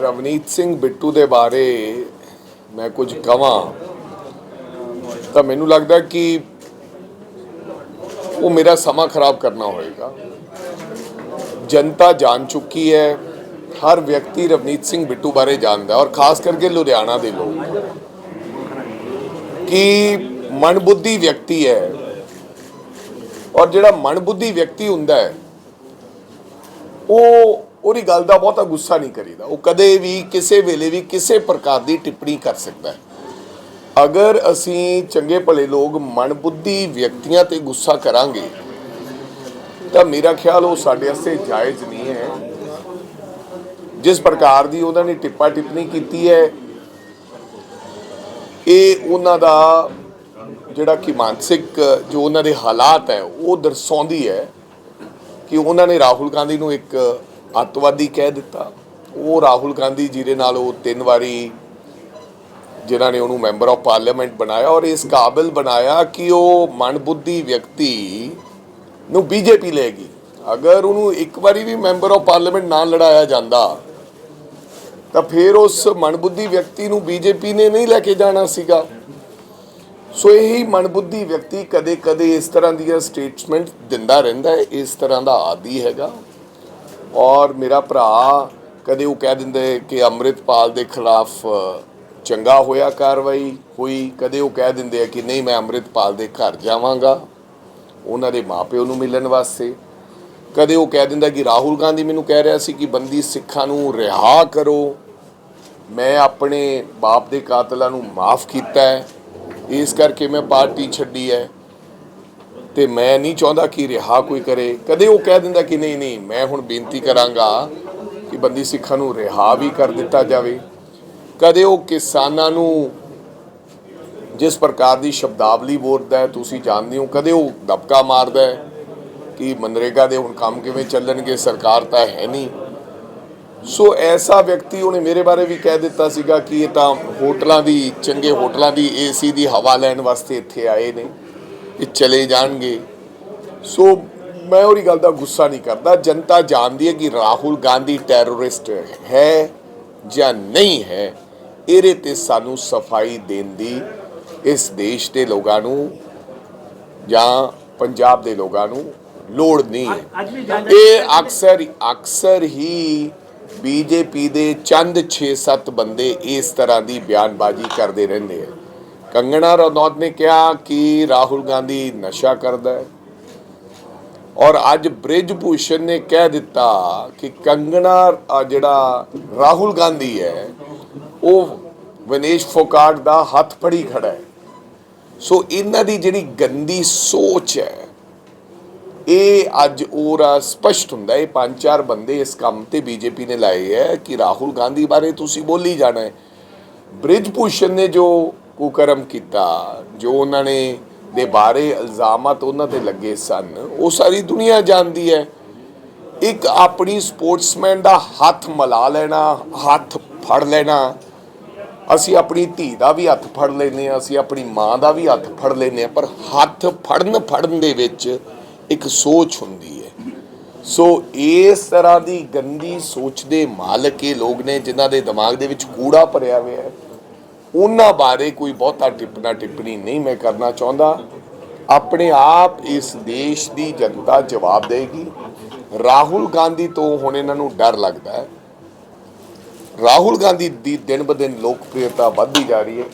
ਰਵਨੀਤ ਸਿੰਘ ਬਿੱਟੂ ਦੇ ਬਾਰੇ ਮੈਂ ਕੁਝ ਕਵਾਂ, ਤਾਂ ਮੈਨੂੰ ਲੱਗਦਾ ਕਿ ਉਹ ਮੇਰਾ ਸਮਾਂ ਖਰਾਬ ਕਰਨਾ ਹੋਏਗਾ। ਜਨਤਾ ਜਾਣ ਚੁੱਕੀ ਹੈ, ਹਰ ਵਿਅਕਤੀ ਰਵਨੀਤ ਸਿੰਘ ਬਿੱਟੂ ਬਾਰੇ ਜਾਣਦਾ ਔਰ ਖਾਸ ਕਰਕੇ ਲੁਧਿਆਣਾ ਦੇ ਲੋਕ। ਕਿ ਮਨਬੁੱਧੀ ਵਿਅਕਤੀ ਹੈ ਔਰ ਜਿਹੜਾ ਮਨਬੁੱਧੀ ਵਿਅਕਤੀ ਹੁੰਦਾ ਹੈ, ਉਹ ਉਹਦੀ ਗੱਲ ਦਾ ਬਹੁਤਾ ਗੁੱਸਾ ਨਹੀਂ ਕਰੀਦਾ। ਉਹ ਕਦੇ ਵੀ, ਕਿਸੇ ਵੇਲੇ ਵੀ, ਕਿਸੇ ਪ੍ਰਕਾਰ ਦੀ ਟਿੱਪਣੀ ਕਰ ਸਕਦਾ ਹੈ। ਅਗਰ ਅਸੀਂ ਚੰਗੇ ਭਲੇ ਲੋਕ, ਮਨਬੁੱਧੀ ਵਿਅਕਤੀਆਂ ਤੇ ਗੁੱਸਾ ਕਰਾਂਗੇ, ਤਾਂ ਮੇਰਾ ਖਿਆਲ ਉਹ ਸਾਡੇ ਵਾਸਤੇ ਜਾਇਜ਼ ਨਹੀਂ ਹੈ। ਜਿਸ ਪ੍ਰਕਾਰ ਦੀ ਉਹਨਾਂ ਨੇ ਟਿੱਪਾ ਟਿੱਪਣੀ ਕੀਤੀ ਹੈ, ਇਹ ਉਹਨਾਂ ਦਾ ਜਿਹੜਾ ਕਿ ਮਾਨਸਿਕ ਜੋ ਉਹਨਾਂ ਦੇ ਹਾਲਾਤ ਹੈ, ਉਹ ਦਰਸਾਉਂਦੀ ਹੈ ਕਿ ਉਹਨਾਂ ਨੇ ਰਾਹੁਲ ਗਾਂਧੀ ਨੂੰ ਇੱਕ ਅੱਤਵਾਦੀ ਕਹਿ ਦਿੱਤਾ। ਉਹ ਰਾਹੁਲ ਗਾਂਧੀ ਜੀ ਦੇ ਨਾਲ ਉਹ ਤਿੰਨ ਵਾਰੀ ਜਿਨ੍ਹਾਂ ਨੇ ਉਹਨੂੰ ਮੈਂਬਰ ਆਫ ਪਾਰਲੀਮੈਂਟ ਬਣਾਇਆ ਔਰ ਇਸ ਕਾਬਿਲ ਬਣਾਇਆ ਕਿ ਉਹ ਮਨਬੁੱਧੀ ਵਿਅਕਤੀ ਨੂੰ ਬੀਜੇਪੀ ਲੈਗੀ ਅਗਰ ਉਹਨੂੰ ਇੱਕ ਵਾਰੀ ਵੀ ਮੈਂਬਰ ਆਫ ਪਾਰਲੀਮੈਂਟ ਨਾ ਲੜਾਇਆ ਜਾਂਦਾ, ਤਾਂ ਫਿਰ ਉਸ ਮਨਬੁੱਧੀ ਵਿਅਕਤੀ ਨੂੰ ਬੀਜੇਪੀ ਨੇ ਨਹੀਂ ਲੈ ਕੇ ਜਾਣਾ ਸੀਗਾ। ਸੋ ਇਹੀ ਮਨਬੁੱਧੀ ਵਿਅਕਤੀ ਕਦੇ-ਕਦੇ ਇਸ ਤਰ੍ਹਾਂ ਦੀਆਂ ਸਟੇਟਮੈਂਟ ਦਿੰਦਾ ਰਹਿੰਦਾ ਹੈ, ਇਸ ਤਰ੍ਹਾਂ ਦਾ ਆਦੀ ਹੈਗਾ। ਔਰ ਮੇਰਾ ਭਰਾ ਕਦੇ ਉਹ ਕਹਿ ਦਿੰਦੇ ਕਿ ਅੰਮ੍ਰਿਤਪਾਲ ਦੇ ਖਿਲਾਫ ਚੰਗਾ ਹੋਇਆ ਕਾਰਵਾਈ ਹੋਈ। ਕਦੇ ਉਹ ਕਹਿ ਦਿੰਦੇ ਆ ਕਿ ਨਹੀਂ, ਮੈਂ ਅੰਮ੍ਰਿਤਪਾਲ ਦੇ ਘਰ ਜਾਵਾਂਗਾ। ਉਹਨਾਂ ਦੇ ਮਾਪਿਓ ਨੂੰ ਮਿਲਣ ਵਾਸਤੇ। ਕਦੇ ਉਹ ਕਹਿ ਦਿੰਦਾ ਕਿ ਰਾਹੁਲ ਗਾਂਧੀ ਮੈਨੂੰ ਕਹਿ ਰਿਹਾ ਸੀ ਕਿ ਬੰਦੀ ਸਿੱਖਾਂ ਨੂੰ ਰਿਹਾ ਕਰੋ। ਮੈਂ ਆਪਣੇ ਬਾਪ ਦੇ ਕਾਤਲਾਂ ਨੂੰ ਮਾਫ ਕੀਤਾ ਹੈ। ਇਸ ਕਰਕੇ ਮੈਂ ਪਾਰਟੀ ਛੱਡੀ ਹੈ। ਤੇ ਮੈਂ ਨਹੀਂ ਚਾਹੁੰਦਾ ਕਿ ਰਿਹਾ ਕੋਈ ਕਰੇ। ਕਦੇ ਉਹ ਕਹਿ ਦਿੰਦਾ ਕਿ ਨਹੀਂ ਨਹੀਂ, ਮੈਂ ਹੁਣ ਬੇਨਤੀ ਕਰਾਂਗਾ ਕਿ ਬੰਦੀ ਸਿੱਖਾਂ ਨੂੰ ਰਿਹਾ ਵੀ ਕਰ ਦਿੱਤਾ ਜਾਵੇ। ਕਦੇ ਉਹ ਕਿਸਾਨਾਂ ਨੂੰ ਜਿਸ ਪ੍ਰਕਾਰ ਦੀ ਸ਼ਬਦਾਵਲੀ ਬੋਲਦਾ ਹੈ, ਤੁਸੀਂ ਜਾਣਦੇ ਹੋ, ਕਦੇ ਉਹ ਦਬਕਾ ਮਾਰਦਾ ਹੈ ਕਿ ਮਨਰੇਗਾ ਦੇ ਹੁਣ ਕੰਮ ਕਿਵੇਂ ਚੱਲਣਗੇ, ਸਰਕਾਰ ਤਾਂ ਹੈ ਨਹੀਂ। ਸੋ ਐਸਾ ਵਿਅਕਤੀ ਉਹਨੇ ਮੇਰੇ ਬਾਰੇ ਵੀ ਕਹਿ ਦਿੱਤਾ ਸੀਗਾ ਕਿ ਇਹ ਤਾਂ ਹੋਟਲਾਂ ਦੀ, ਚੰਗੇ ਹੋਟਲਾਂ ਦੀ ਏਸੀ ਦੀ ਹਵਾ ਲੈਣ ਵਾਸਤੇ ਇੱਥੇ ਆਏ ਨੇ। ਇਹ ਚਲੇ ਜਾਣਗੇ। ਸੋ ਮੈਂ ਉਹਦੀ ਗੱਲ ਦਾ ਗੁੱਸਾ ਨਹੀਂ ਕਰਦਾ। ਜਨਤਾ ਜਾਣਦੀ ਹੈ ਕਿ ਰਾਹੁਲ ਗਾਂਧੀ ਟੈਰਰਿਸਟ ਹੈ ਜਾਂ ਨਹੀਂ ਹੈ। ਇਹਦੇ ਤੇ ਸਾਨੂੰ ਸਫ਼ਾਈ ਦੇਣ ਦੀ ਇਸ ਦੇਸ਼ ਦੇ ਲੋਕਾਂ ਨੂੰ ਜਾਂ ਪੰਜਾਬ ਦੇ ਲੋਕਾਂ ਨੂੰ ਲੋੜ ਨਹੀਂ ਹੈ। ਇਹ ਅਕਸਰ ਅਕਸਰ ਹੀ ਬੀਜੇਪੀ ਦੇ ਚੰਦ 6-7 ਬੰਦੇ ਇਸ ਤਰ੍ਹਾਂ ਦੀ ਬਿਆਨਬਾਜ਼ੀ ਕਰਦੇ ਰਹਿੰਦੇ ਆ। ਕੰਗਣਾ ਰਣੌਤ ਨੇ ਕਿਹਾ ਕਿ ਰਾਹੁਲ ਗਾਂਧੀ ਨਸ਼ਾ ਕਰਦਾ ਹੈ। ਔਰ ਅੱਜ ਬ੍ਰਿਜ ਭੂਸ਼ਣ ਨੇ ਕਹਿ ਦਿੱਤਾ ਕਿ ਕੰਗਣਾ ਜਿਹੜਾ ਰਾਹੁਲ ਗਾਂਧੀ ਹੈ, ਉਹ ਵਿਨੇਸ਼ ਫੋਕਾਟ ਦਾ ਹੱਥ ਫੜੀ ਖੜਾ ਹੈ। ਸੋ ਇਹਨਾਂ ਦੀ ਜਿਹੜੀ ਗੰਦੀ ਸੋਚ ਹੈ, ਇਹ ਅੱਜ ਉਹਰਾ ਸਪਸ਼ਟ ਹੁੰਦਾ ਹੈ। ਪੰਜ ਚਾਰ ਬੰਦੇ ਇਸ ਕੰਮ ਤੇ ਬੀਜੇਪੀ ਨੇ ਲਾਏ ਹੈ ਕਿ ਰਾਹੁਲ ਗਾਂਧੀ ਬਾਰੇ ਤੁਸੀਂ ਬੋਲੀ ਜਾਣਾ ਹੈ। ਬ੍ਰਿਜ ਭੂਸ਼ਣ ਨੇ ਜੋ ਕੁਕਰਮ ਕੀਤਾ, ਜੋ ਉਹਨਾਂ ਨੇ ਦੇ ਬਾਰੇ ਇਲਜ਼ਾਮਤ ਉਹਨਾਂ ਤੇ ਲੱਗੇ ਸਨ, ਉਹ ਸਾਰੀ ਦੁਨੀਆ ਜਾਣਦੀ ਹੈ। ਇੱਕ ਆਪਣੀ ਸਪੋਰਟਸਮੈਨ ਦਾ ਹੱਥ ਮਲਾ ਲੈਣਾ, ਹੱਥ ਫੜ ਲੈਣਾ। ਅਸੀਂ ਆਪਣੀ ਧੀ ਦਾ ਵੀ ਹੱਥ ਫੜ ਲੈਨੇ ਆ ਅਸੀਂ ਆਪਣੀ ਮਾਂ ਦਾ ਵੀ ਹੱਥ ਫੜ ਲੈਨੇ ਆ ਪਰ ਹੱਥ ਫੜਨ ਫੜਨ ਦੇ ਵਿੱਚ ਇੱਕ ਸੋਚ ਹੁੰਦੀ ਹੈ। ਸੋ ਇਸ ਤਰ੍ਹਾਂ ਦੀ ਗੰਦੀ ਸੋਚ ਦੇ ਮਾਲਕ ਇਹ ਲੋਕ ਨੇ, ਜਿਨ੍ਹਾਂ ਦੇ ਦਿਮਾਗ ਦੇ ਵਿੱਚ ਕੂੜਾ ਭਰਿਆ ਹੋਇਆ ਹੈ। ਉਹਨਾਂ ਬਾਰੇ ਕੋਈ ਬਹੁਤਾ ਟਿੱਪਣਾ ਟਿੱਪਣੀ ਨਹੀਂ ਮੈਂ ਕਰਨਾ ਚਾਹੁੰਦਾ। ਆਪਣੇ ਆਪ ਇਸ ਦੇਸ਼ ਦੀ ਜਨਤਾ ਜਵਾਬ ਦੇਗੀ। ਰਾਹੁਲ ਗਾਂਧੀ ਤੋਂ ਹੁਣ ਇਹਨਾਂ ਨੂੰ ਡਰ ਲੱਗਦਾ ਹੈ। ਰਾਹੁਲ ਗਾਂਧੀ ਦੀ ਦਿਨ ਬ ਦਿਨ ਲੋਕਪ੍ਰਿਯਤਾ ਵੱਧਦੀ ਜਾ ਰਹੀ ਹੈ।